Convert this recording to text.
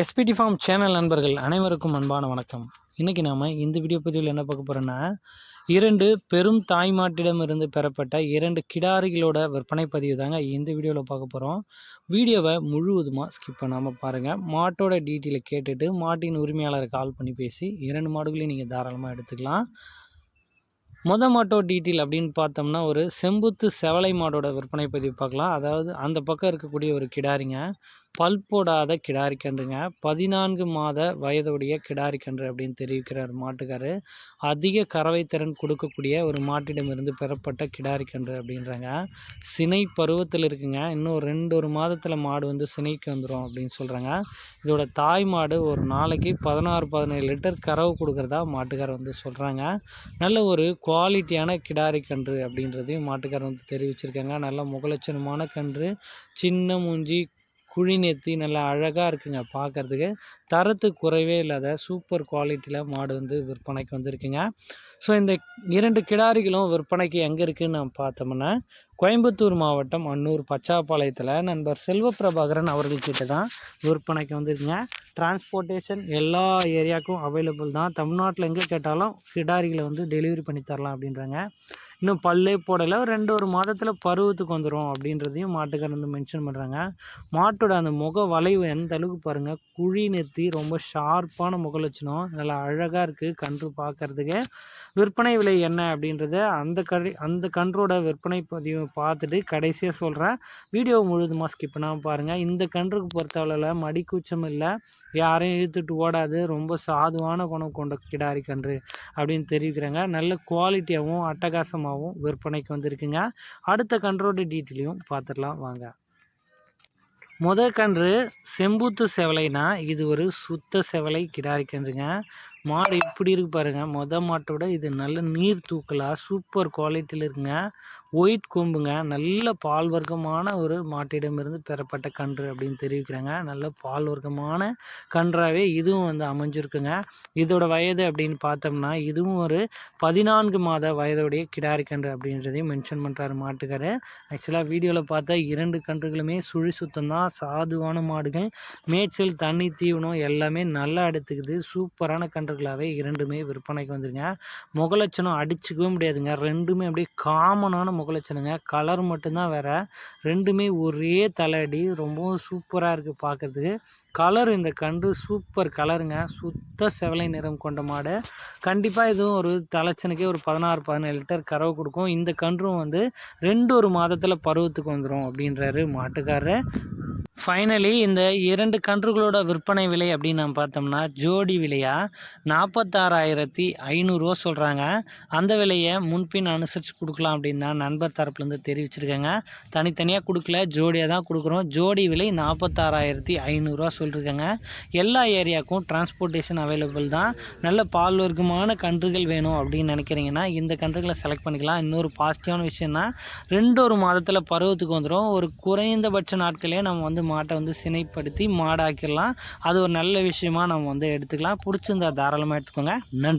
SPD form channel நண்பர்கள் அனைவருக்கும் அன்பான வணக்கம். இன்றைக்கி நாம் இந்த வீடியோ பதிவில் என்ன பார்க்க போகிறோன்னா இரண்டு பெரும் தாய்மாட்டிடமிருந்து பெறப்பட்ட இரண்டு கிடாரிகளோட விற்பனை பதிவு தாங்க இந்த வீடியோவில் பார்க்க போகிறோம் வீடியோவை முழுவதுமாக ஸ்கிப் பண்ணாமல் பாருங்கள் மாட்டோட டீட்டெயிலை கேட்டுட்டு மாட்டின் உரிமையாளரை கால் பண்ணி பேசி இரண்டு மாடுகளையும் நீங்கள் தாராளமாக எடுத்துக்கலாம். மொத மாட்டோ டீட்டெயில் அப்படின்னு பார்த்தோம்னா ஒரு செம்புத்து செவலை மாடோட விற்பனை பதிவு பார்க்கலாம். அதாவது அந்த பக்கம் இருக்கக்கூடிய ஒரு கிடாரிங்க. பல் போடாத கிடாரி கன்றுங்க பதினான்கு மாத வயதுடைய கிடாரி கன்று அப்படின்னு தெரிவிக்கிறார் மாட்டுக்காரு. அதிக கறவை திறன் கொடுக்கக்கூடிய ஒரு மாட்டிடமிருந்து பெறப்பட்ட கிடாரி கன்று அப்படின்றாங்க. சினை பருவத்தில் இருக்குங்க. இன்னும் ரெண்டு ஒரு மாதத்தில் மாடு வந்து சினைக்கு வந்துடும் அப்படின்னு சொல்கிறாங்க இதோட தாய் மாடு ஒரு நாளைக்கு பதினாறு பதினேழு லிட்டர் கறவு கொடுக்குறதா மாட்டுக்காரர் வந்து சொல்கிறாங்க நல்ல ஒரு குவாலிட்டியான கிடாரி கன்று அப்படின்றதையும் மாட்டுக்காரர் வந்து தெரிவிச்சிருக்காங்க. நல்ல முகலட்சணமான கன்று சின்ன மூஞ்சி குழி நெத்தி நல்லா அழகாக இருக்குங்க பார்க்குறதுக்கு தரத்து குறைவே இல்லாத சூப்பர் குவாலிட்டியில் மாடு வந்து விற்பனைக்கு வந்திருக்குங்க. ஸோ இந்த இரண்டு கிடாரிகளும் விற்பனைக்கு எங்கே இருக்குதுன்னு நம்ம பார்த்தோம்னா கோயம்புத்தூர் மாவட்டம் அன்னூர் பச்சாப்பாளையத்தில் நண்பர் செல்வ பிரபாகரன் அவர்கள்கிட்ட தான் விற்பனைக்கு வந்திருக்குங்க. டிரான்ஸ்போர்ட்டேஷன் எல்லா ஏரியாவுக்கும் அவைலபிள் தான். தமிழ்நாட்டில் எங்கே கேட்டாலும் கிடாரிகளை வந்து டெலிவரி பண்ணி தரலாம் அப்படின்றாங்க. இன்னும் பல்லே போடலை. ரெண்டு ஒரு மாதத்தில் பருவத்துக்கு வந்துடும் அப்படின்றதையும் மாட்டுக்காரர் வந்து மென்ஷன் பண்ணுறாங்க மாட்டோட அந்த முக வளைவு எந்த அளவுக்கு பாருங்கள் குழி நிறுத்தி ரொம்ப ஷார்ப்பான முகலட்சணம் நல்லா அழகாக இருக்குது கன்று பார்க்குறதுக்கு விற்பனை விலை என்ன அப்படின்றத அந்த கடை அந்த கன்றோட விற்பனை பதிவு பார்த்துட்டு கடைசியாக சொல்கிறேன் வீடியோ முழுதுமாக ஸ்கிப் பண்ணாமல் பாருங்கள் இந்த கன்றுக்கு பொறுத்தளவில் மடிக்கூச்சம் இல்லை. யாரையும் இழுத்துட்டு ஓடாது. ரொம்ப சாதுவான குணம் கொண்ட கிடாரி கன்று அப்படின்னு தெரிவிக்கிறாங்க. நல்ல குவாலிட்டியாகவும் அட்டகாசமாகவும் விற்பனைக்கு வந்திருக்குங்க. அடுத்த கன்றோட டீட்டெயிலையும் பார்த்துடலாம் வாங்க. முதல் கன்று செம்பூத்து செவலைனா இது ஒரு சுத்த செவலை கிடாரி கன்றுங்க. மாடு இப்படி இருக்கு பாருங்கள் மொத மாட்டோட இது நல்ல நீர் தூக்கலாக சூப்பர் குவாலிட்டியில் இருக்குங்க. ஒயிட் கொம்புங்க. நல்ல பால் வர்க்கமான ஒரு மாட்டிடமிருந்து பெறப்பட்ட கன்று அப்படின்னு தெரிவிக்கிறாங்க. நல்ல பால் வர்க்கமான கன்றாகவே இதுவும் வந்து அமைஞ்சிருக்குங்க. இதோட வயது அப்படின்னு பார்த்தோம்னா இதுவும் ஒரு பதினான்கு மாத வயதுடைய கிடாரி கன்று அப்படின்றதையும் மென்ஷன் பண்ணுறாரு மாட்டுக்காரு. ஆக்சுவலாக வீடியோவில் பார்த்தா இரண்டு கன்றுகளுமே சுழி சுத்தம் தான். சாதுவான மாடுகள். மேய்ச்சல் தண்ணி தீவனம் எல்லாமே நல்லா எடுத்துக்குது. சூப்பரான கன்று கன்றுகளாகவே இரண்டுமே விற்பனைக்கு வந்துருங்க. முகலட்சணம் அடிச்சுக்கவே முடியாதுங்க. ரெண்டுமே அப்படியே காமனான முகலட்சணங்க. கலர் மட்டும்தான் வேறு. ரெண்டுமே ஒரே தலையடி. ரொம்பவும் சூப்பராக இருக்குது பார்க்குறதுக்கு கலர் இந்த கன்று சூப்பர் கலருங்க சுத்த செவலை நிறம் கொண்ட மாடு. கண்டிப்பாக இதுவும் ஒரு தலைச்சனுக்கே ஒரு பதினாறு பதினேழு லிட்டர் கறவை கொடுக்கும். இந்த கன்றும் வந்து ரெண்டு ஒரு மாதத்தில் பருவத்துக்கு வந்துடும் அப்படின்றாரு மாட்டுக்காரரு. ஃபைனலி இந்த இரண்டு கன்றுகளோட விற்பனை விலை அப்படின்னு நம்ம பார்த்தோம்னா ஜோடி விலையாக நாற்பத்தாறாயிரத்தி ஐநூறுரூவா சொல்கிறாங்க அந்த விலையை முன்பின் அனுசரித்து கொடுக்கலாம் அப்படின்னு தான் நண்பர் தரப்புலேருந்து தெரிவிச்சிருக்காங்க. தனித்தனியாக கொடுக்கல ஜோடியாக தான் கொடுக்குறோம். ஜோடி விலை நாற்பத்தாறாயிரத்தி ஐநூறுரூவா சொல்லியிருக்காங்க எல்லா ஏரியாவுக்கும் டிரான்ஸ்போர்ட்டேஷன் அவைலபிள் தான். நல்ல பால்வர்க்கமான கன்றுகள் வேணும் அப்படின்னு நினைக்கிறீங்கன்னா இந்த கன்றுகளை செலக்ட் பண்ணிக்கலாம். இன்னொரு பாசிட்டிவான விஷயம்னா ரெண்டு ஒரு மாதத்தில் பருவத்துக்கு வந்துடும் ஒரு குறைந்தபட்ச நாட்களே நம்ம வந்து மாட்டை வந்து சினைப்படுத்தி மாடாக்கிடலாம். அது ஒரு நல்ல விஷயமா நம்ம வந்து எடுத்துக்கலாம். பிடிச்சிருந்தா தாராளமாக எடுத்துக்கோங்க. நன்றி.